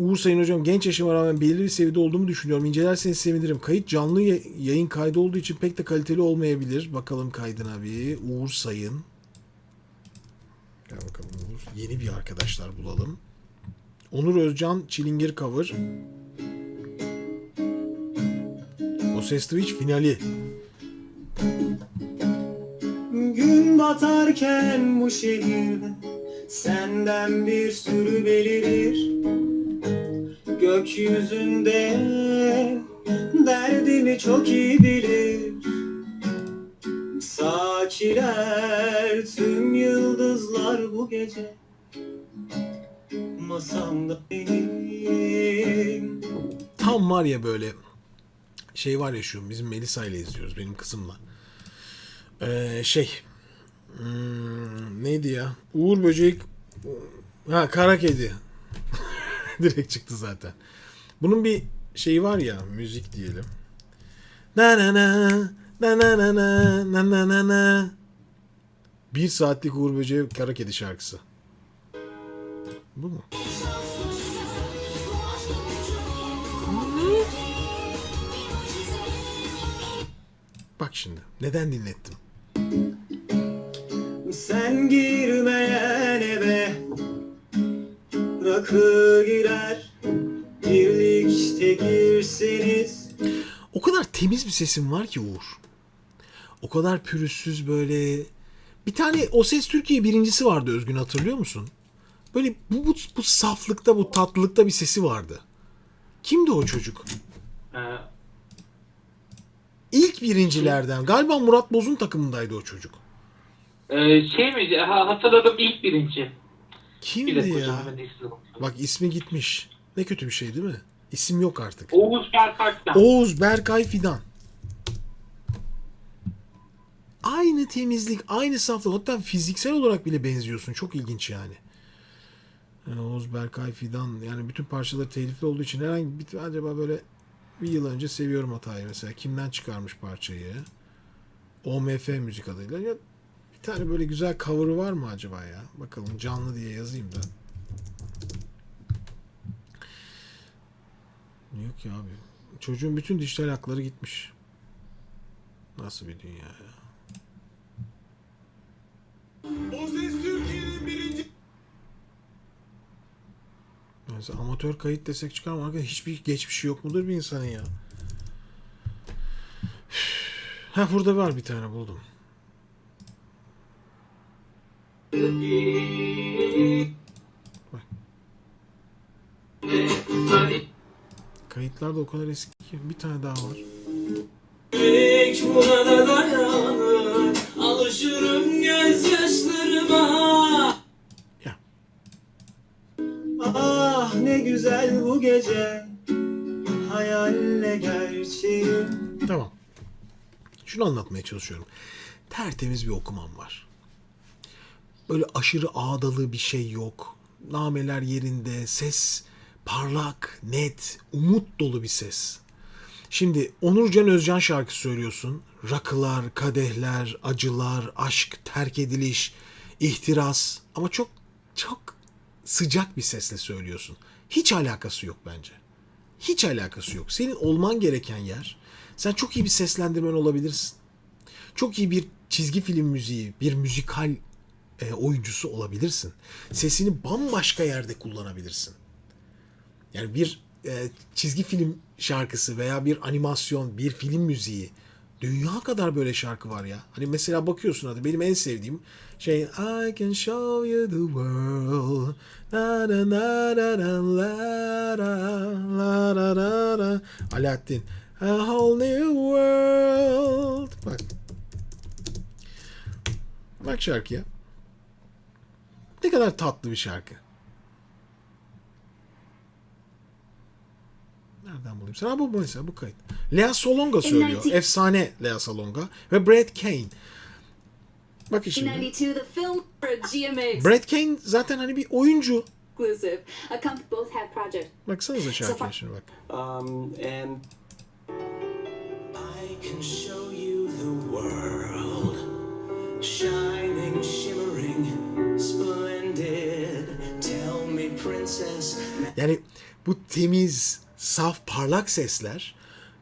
Uğur Sayın Hocam genç yaşıma rağmen belirli bir seviyede olduğumu düşünüyorum. İncelerseniz sevinirim. Kayıt canlı ya- yayın kaydı olduğu için pek de kaliteli olmayabilir. Bakalım kaydına bir. Uğur Sayın. Gel bakalım Uğur. Yeni bir arkadaşlar bulalım. Onur Özcan Çilingir Cover. O Ses Twitch finali. Gün batarken bu şehirde senden bir sürü belirir Gökyüzünde derdimi çok iyi bilir Sakiler tüm yıldızlar bu gece Masamda benim Tam var ya böyle şey var ya şu bizim Melisa ile izliyoruz benim kızımla. Ee, şey hmm, neydi ya? Uğur Böcek ha kara kedi. Direkt çıktı zaten. Bunun bir şeyi var ya müzik diyelim. Na na na na na na na na na na na Bir saatlik Uğur Böcek kara kedi şarkısı. Bu mu? Bak şimdi. Neden dinlettim? Sen girmeyen Rakı girer Birlikte girseniz O kadar temiz bir sesin var ki Uğur. O kadar pürüzsüz böyle. Bir tane O Ses Türkiye birincisi vardı Özgün hatırlıyor musun? Böyle bu, bu, bu saflıkta, bu tatlılıkta bir sesi vardı. Kimdi o çocuk? Ee, İlk birincilerden. Galiba Murat Boz'un takımındaydı o çocuk. e, şey mi? Ha, hatırladım ilk birinci. Kimdi ya? Bak ismi gitmiş. Ne kötü bir şey değil mi? İsim yok artık. Oğuz Berkaç'tan. Oğuz Berkay Fidan. Aynı temizlik, aynı saflık. Hatta fiziksel olarak bile benziyorsun. Çok ilginç yani. Yani Oğuz Berkay Fidan. Yani bütün parçaları telifli olduğu için herhangi bir acaba böyle bir yıl önce seviyorum hatayı mesela. Kimden çıkarmış parçayı? OMF müzik adıyla. Ya bir tane böyle güzel cover'ı var mı acaba ya? Bakalım canlı diye yazayım da. Yok ya abi. Çocuğun bütün dijital hakları gitmiş. Nasıl bir dünya ya? Mesela amatör kayıt desek çıkar mı? Arkadaşlar hiçbir geçmişi yok mudur bir insanın ya? Ha burada var bir tane buldum. Kayıtlar da o kadar eski ki. Bir tane daha var. Buna da dayanır Alışırım gözyaşlarıma Ya. Ah ne güzel bu gece Hayalle gerçeğim Tamam. Şunu anlatmaya çalışıyorum. Tertemiz bir okumam var. Böyle aşırı ağdalı bir şey yok. Nameler yerinde, ses parlak, net, umut dolu bir ses. Şimdi Onurcan Özcan şarkı söylüyorsun. Rakılar, kadehler, acılar, aşk, terk ediliş, ihtiras ama çok çok sıcak bir sesle söylüyorsun. Hiç alakası yok bence. Hiç alakası yok. Senin olman gereken yer sen çok iyi bir seslendirmen olabilirsin. Çok iyi bir çizgi film müziği, bir müzikal e, oyuncusu olabilirsin. Sesini bambaşka yerde kullanabilirsin. Yani bir e, çizgi film şarkısı veya bir animasyon, bir film müziği dünya kadar böyle şarkı var ya. Hani mesela bakıyorsun hadi benim en sevdiğim şey I can show you the world. Na na na na na la la la la la la. Alaaddin. A whole new world. Bak. Bak şarkıya. Ne kadar tatlı bir şarkı. Nereden bulayım? Sana bu bu mesela bu kayıt. Lea Salonga söylüyor. Efsane Lea Salonga ve Brad Kane. Bak şimdi. 92, the film for GMA Brad Kane zaten hani bir oyuncu. Baksanıza şarkıya şimdi bak. Um, and I can show you Yani bu temiz, saf, parlak sesler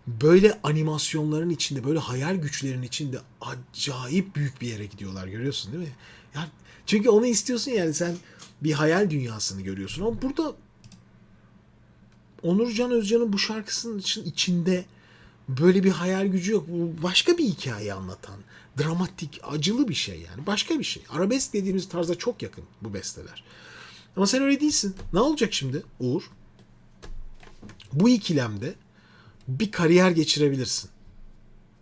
böyle animasyonların içinde, böyle hayal güçlerinin içinde acayip büyük bir yere gidiyorlar görüyorsun değil mi? Yani çünkü onu istiyorsun yani sen bir hayal dünyasını görüyorsun ama burada Onurcan Özcan'ın bu şarkısının için- içinde böyle bir hayal gücü yok. Bu başka bir hikaye anlatan, dramatik, acılı bir şey yani. Başka bir şey. Arabesk dediğimiz tarza çok yakın bu besteler. Ama sen öyle değilsin. Ne olacak şimdi Uğur? Bu ikilemde bir kariyer geçirebilirsin.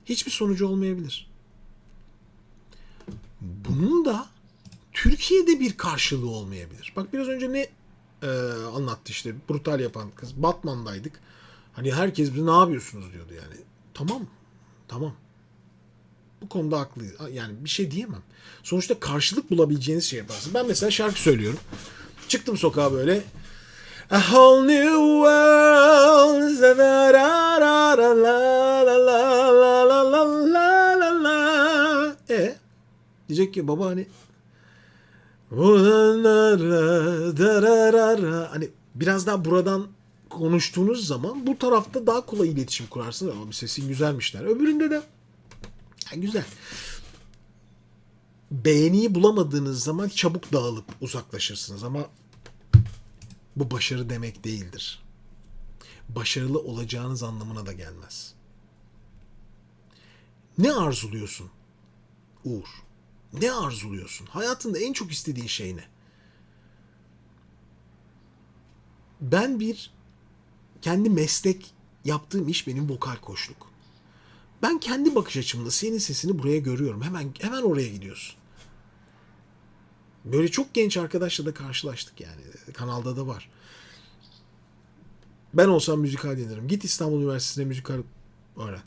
Hiçbir sonucu olmayabilir. Bunun da Türkiye'de bir karşılığı olmayabilir. Bak biraz önce ne e, anlattı işte brutal yapan kız. Batman'daydık. Hani herkes bize ne yapıyorsunuz diyordu yani. Tamam. Tamam. Bu konuda haklı. Yani bir şey diyemem. Sonuçta karşılık bulabileceğiniz şey yaparsın. Ben mesela şarkı söylüyorum. Çıktım sokağa böyle. A whole new world. E diyecek ki baba hani hani biraz daha buradan konuştuğunuz zaman bu tarafta daha kolay iletişim kurarsınız. Ama sesin güzelmişler. Öbüründe de yani güzel. Beğeniyi bulamadığınız zaman çabuk dağılıp uzaklaşırsınız ama bu başarı demek değildir. Başarılı olacağınız anlamına da gelmez. Ne arzuluyorsun? Uğur. Ne arzuluyorsun? Hayatında en çok istediğin şey ne? Ben bir kendi meslek yaptığım iş benim vokal koçluk. Ben kendi bakış açımda senin sesini buraya görüyorum. Hemen hemen oraya gidiyorsun. Böyle çok genç arkadaşla da karşılaştık yani. Kanalda da var. Ben olsam müzikal denerim. Git İstanbul Üniversitesi'ne müzikal öğren.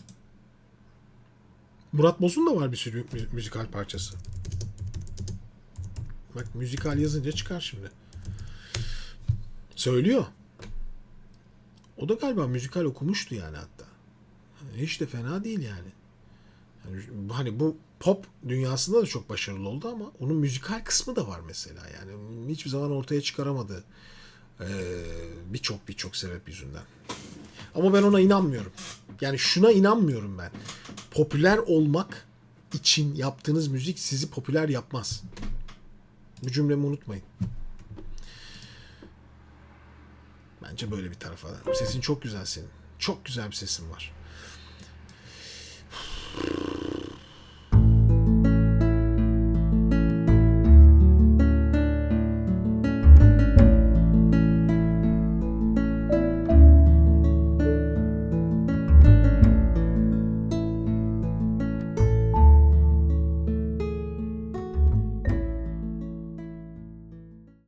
Murat Boz'un da var bir sürü mü- müzikal parçası. Bak müzikal yazınca çıkar şimdi. Söylüyor. O da galiba müzikal okumuştu yani hatta. Hiç de fena değil yani. Yani hani bu pop dünyasında da çok başarılı oldu ama onun müzikal kısmı da var mesela. Yani hiçbir zaman ortaya çıkaramadı eee, birçok birçok sebep yüzünden. Ama ben ona inanmıyorum. Yani şuna inanmıyorum ben. Popüler olmak için yaptığınız müzik sizi popüler yapmaz. Bu cümlemi unutmayın. Bence böyle bir tarafa. Sesin çok güzel senin. Çok güzel bir sesin var.